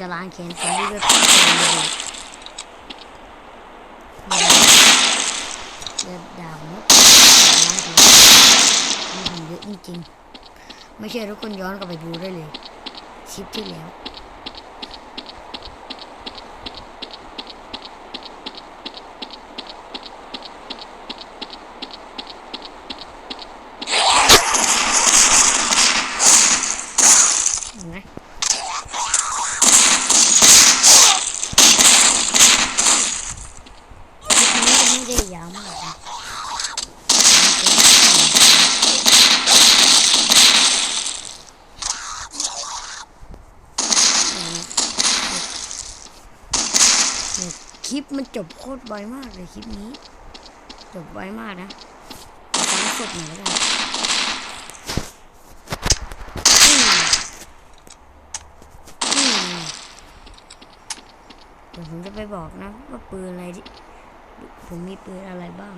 จะล้างแค้นคนที่ไปฆ่าเลยเลือดดาวล้างแค้นมีผมเยอะจริงๆไม่ใช่ทุกคนย้อนกลับไปดูได้เลยคลิปที่แล้ว เห็นไหมคลิปนี้จะไม่ได้ยาวมากนะเนี่ยคลิป มันจบโคตรไวมากเลยคลิปนี้ จบไวมากนะฟังสดหน่อยแล้วกันเดี๋ยวผมจะไปบอกนะ ว่าปืนอะไรที่ผมมีปืนอะไรบ้าง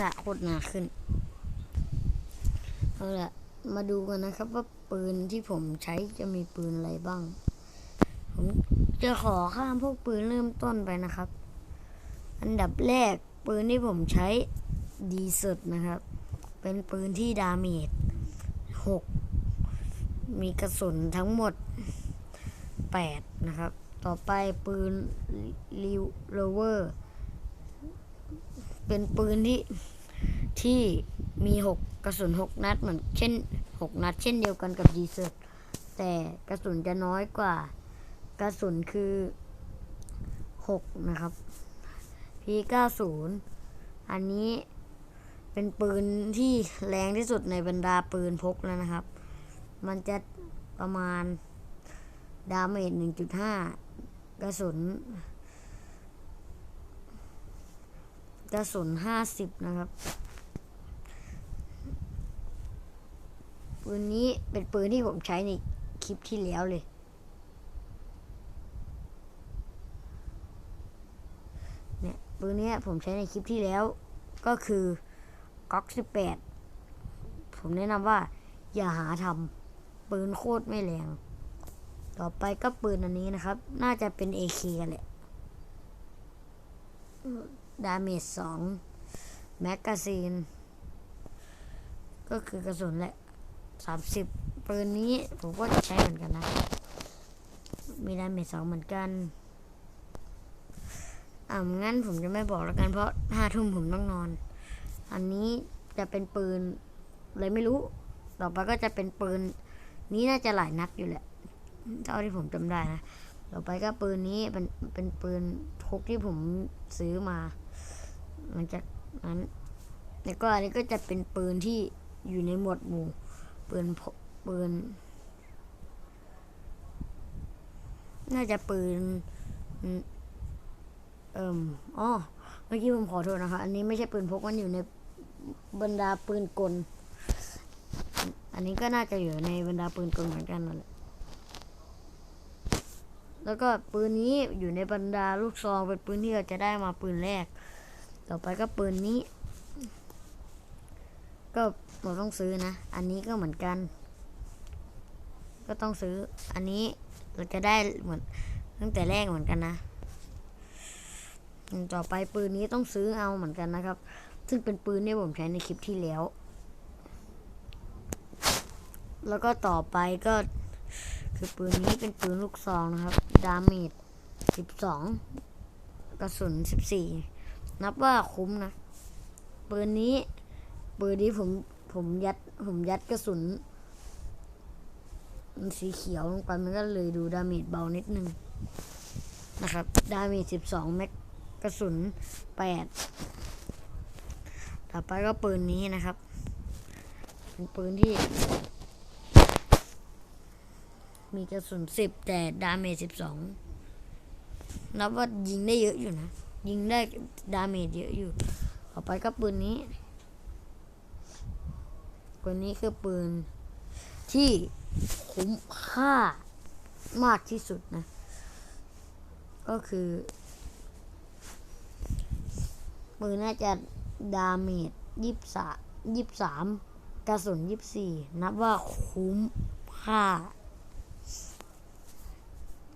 ละโคตรหนาขึ้น เอาละ มาดูกันนะครับว่าปืนที่ผมใช้จะมีปืนอะไรบ้าง ผมจะขอข้ามพวกปืนเริ่มต้นไปนะครับ อันดับแรกปืนที่ผมใช้ดีสุดนะครับ เป็นปืนที่ดาเมจ6มีกระสุนทั้งหมด8นะครับ ต่อไปปืนรีโลเวอร์เป็นปืนที่ที่มี6ก กระสุน 6 นัดเหมือนเช่น 6 นัด เช่นเดียวกันกับดีเซลแต่กระสุนจะน้อยกว่า กระสุนคือ 6 นะครับ P90 อันนี้เป็นปืนที่แรงที่สุดในบรรดาปืนพกแล้วนะครับ มันจะประมาณดาเมจ1.5 กระสุน กระสุน 50 นะครับ ปืนนี้เป็นปืนที่ผมใช้ในคลิปที่แล้วเลย เนี่ยปืนเนี้ยผมใช้ในคลิปที่แล้วก็คือก๊อก18ผมแนะนำว่า อย่าหาทำปืนโคตรไม่แรง ต่อไปก็ปืนอันนี้นะครับ น่าจะเป็น AK กันแหละดาเมจ2แมกกาซีน ก็คือกระสุนแหละ 30ปืนนี้ผมก็จะใช้เหมือนกันนะ มีดาเมจ2เหมือนกัน อ่างั้นผมจะไม่บอกแล้วกันเพราะห้าทุ่มผมต้องนอน อันนี้จะเป็นปืนอะไรไม่รู้ ต่อไปก็จะเป็นปืน นี้น่าจะหลายนัดอยู่แหละเท่าที่ผมจำได้นะ ต่อไปก็ปืนนี้เป็นเป็นปืนพกที่ผมซื้อมามันจะนั้น แล้วก็อันนี้ก็จะเป็นปืนที่อยู่ในหมวดหมู่ ปืนพกปืน น่าจะปืน เอิ่มอ๋อเมื่อกี้ผมขอโทษนะคะ อันนี้ไม่ใช่ปืนพกมันอยู่ในบรรดาปืนกล อันนี้ก็น่าจะอยู่ในบรรดาปืนกลเหมือนกันนั่นแหละ แล้วก็ปืนนี้อยู่ในบรรดาลูกซองเป็นปืนที่เราจะได้มาปืนแรก ต่อไปก็ปืนนี้ ก็เราต้องซื้อนะ อันนี้ก็เหมือนกัน ก็ต้องซื้อ อันนี้เราจะได้เหมือนตั้งแต่แรกเหมือนกันนะต่อไปปืนนี้ต้องซื้อเอาเหมือนกันนะครับ ซึ่งเป็นปืนที่ผมใช้ในคลิปที่แล้ว แล้วก็ต่อไปก็ คือปืนนี้เป็นปืนลูกซองนะครับ ดาเมจ12กระสุน14นับว่าคุ้มนะ ปืนนี้ ปืนนี้ผมผมยัดผมยัดกระสุนมันสีเขียวลงไปมันก็เลยดูดาเมจเบานิดนึงนะครับ ดาเมจ12แม็กกระสุนแปดต่อไปก็ปืนนี้นะครับ เป็นปืนที่ มีกระสุนสิบแต่ดาเมจสิบสองนับว่ายิงได้เยอะอยู่นะ ยิงได้ดาเมจเยอะอยู่ ต่อไปก็ปืนนี้ ปืนนี้คือปืนที่คุ้มค่ามากที่สุดนะ ก็คือปืนน่าจะดาเมจยี่สายี่สามกระสุนยี่สี่นับว่าคุ้มค่า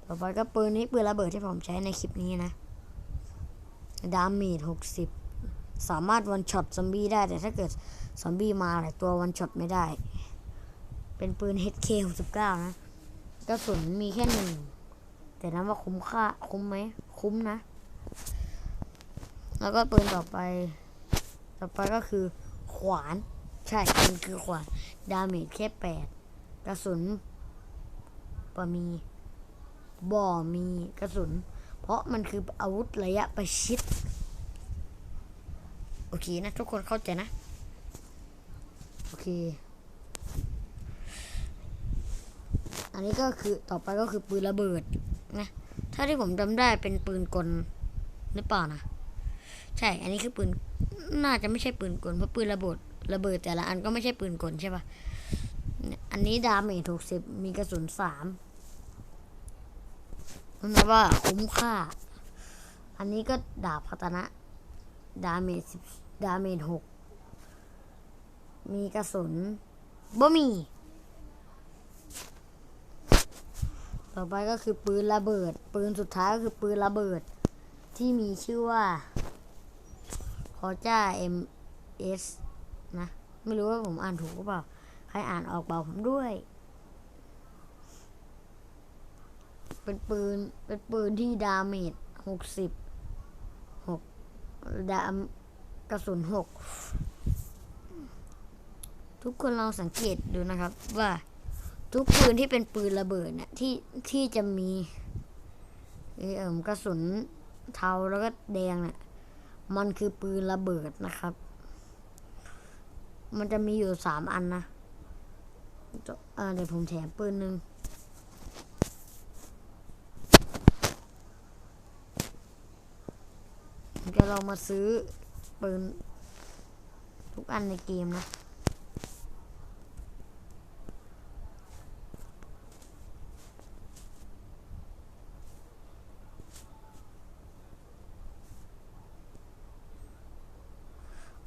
ต่อไปก็ปืนนี้ปืนระเบิดที่ผมใช้ในคลิปนี้นะ ดาเมจหกสิบ สามารถวันช็อตซอมบี้ได้ แต่ถ้าเกิดซอมบี้มาหลายตัววันช็อตไม่ได้ เป็นปืน HK 69นะกระสุนมีแค่หนึ่ง แต่นับว่าคุ้มค่า คุ้มไหม คุ้มนะ แล้วก็ปืนต่อไป ต่อไปก็คือขวาน ใช่ มันคือขวาน ดาเมจแค่แปดกระสุนปมี บ่อมีกระสุน เพราะมันคืออาวุธระยะประชิด เคนะทุกคนเข้าใจนะ โอเค อันนี้ก็คือต่อไปก็คือปืนระเบิดนะถ้าที่ผมจำได้เป็นปืนกลหรือเปล่านะใช่ อันนี้คือปืนน่าจะไม่ใช่ปืนกลเพราะปืนระเบิดระเบิดแต่ละอันก็ไม่ใช่ปืนกลใช่ปะเนี่ยอันนี้ดาเมจถูกสิบมีกระสุนสามนับว่าคุ้มค่า อันนี้ก็ดาบพัตนะ ดาเมจสิบ ดาเมจหกมีกระสุนบ่มี ต่อไปก็คือปืนระเบิด ปืนสุดท้ายก็คือปืนระเบิด ที่มีชื่อว่าคอจ้า MS นะ ไม่รู้ว่าผมอ่านถูกหรือเปล่า ใครอ่านออกเปล่าผมด้วย เป็นปืน เป็นปืนที่ดาเมจหกสิบหกดาม กระสุนหกทุกคนลองสังเกตดูนะครับ ว่าทุกปืนที่เป็นปืนระเบิดเนี่ยที่ที่จะมีเอ่มกระสุนเทาแล้วก็แดงเนี่ยมันคือปืนระเบิดนะครับ มันจะมีอยู่สามอันนะเดี๋ยวผมแถมปืนหนึ่งจะลองมาซื้อ ปืน ทุกอันในเกมนะ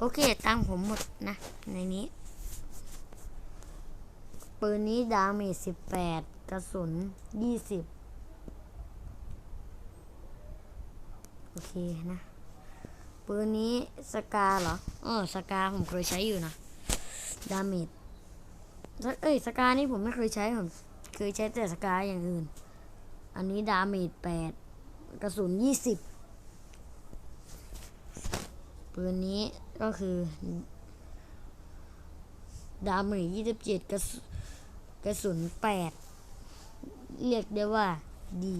โอเค ตังผมหมดนะ ในนี้ ปืนนี้ดาเมจสิบแปดกระสุนยี่สิบโอเคนะ ปืนนี้สกาเหรอเออสกาผมเคยใช้อยู่นะดาเมจเอ้ยสกานี่ผมไม่เคยใช้ผมเคยใช้แต่สกาอย่างอื่น อันนี้ดาเมจแปดกระสุนยี่สิบปืนนี้ก็คือ ดาเมจยี่สิบเจ็ดกระสุกระสุนแปดเรียกได้ว่าดี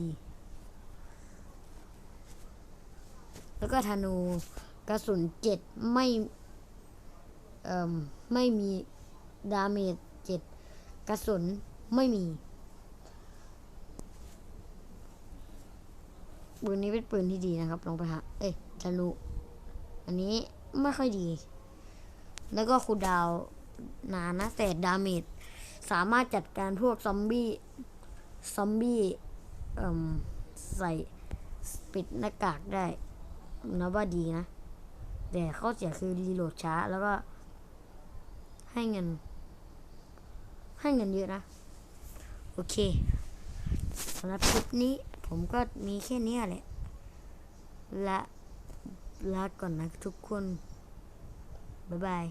แล้วก็ธนูกระสุนเจ็ดไม่เอ่มไม่มีดาเมจเจ็ดกระสุนไม่มีปืนนี้เป็นปืนที่ดีนะครับลองไปหาเอ้ยธนูอันนี้ไม่ค่อยดี แล้วก็คูดาวน์นานนะแต่ดาเมจสามารถจัดการพวกซอมบี้ซอมบี้ใส่ปิดหน้ากากได้ นับว่าดีนะ แต่ข้อเสียคือรีโหลดช้าแล้วก็ ให้เงิน ให้เงินเยอะนะ โอเคสำหรับคลิปนี้ผมก็มีแค่นี้แหละและลาก่อนนะทุกคน บ๊ายบาย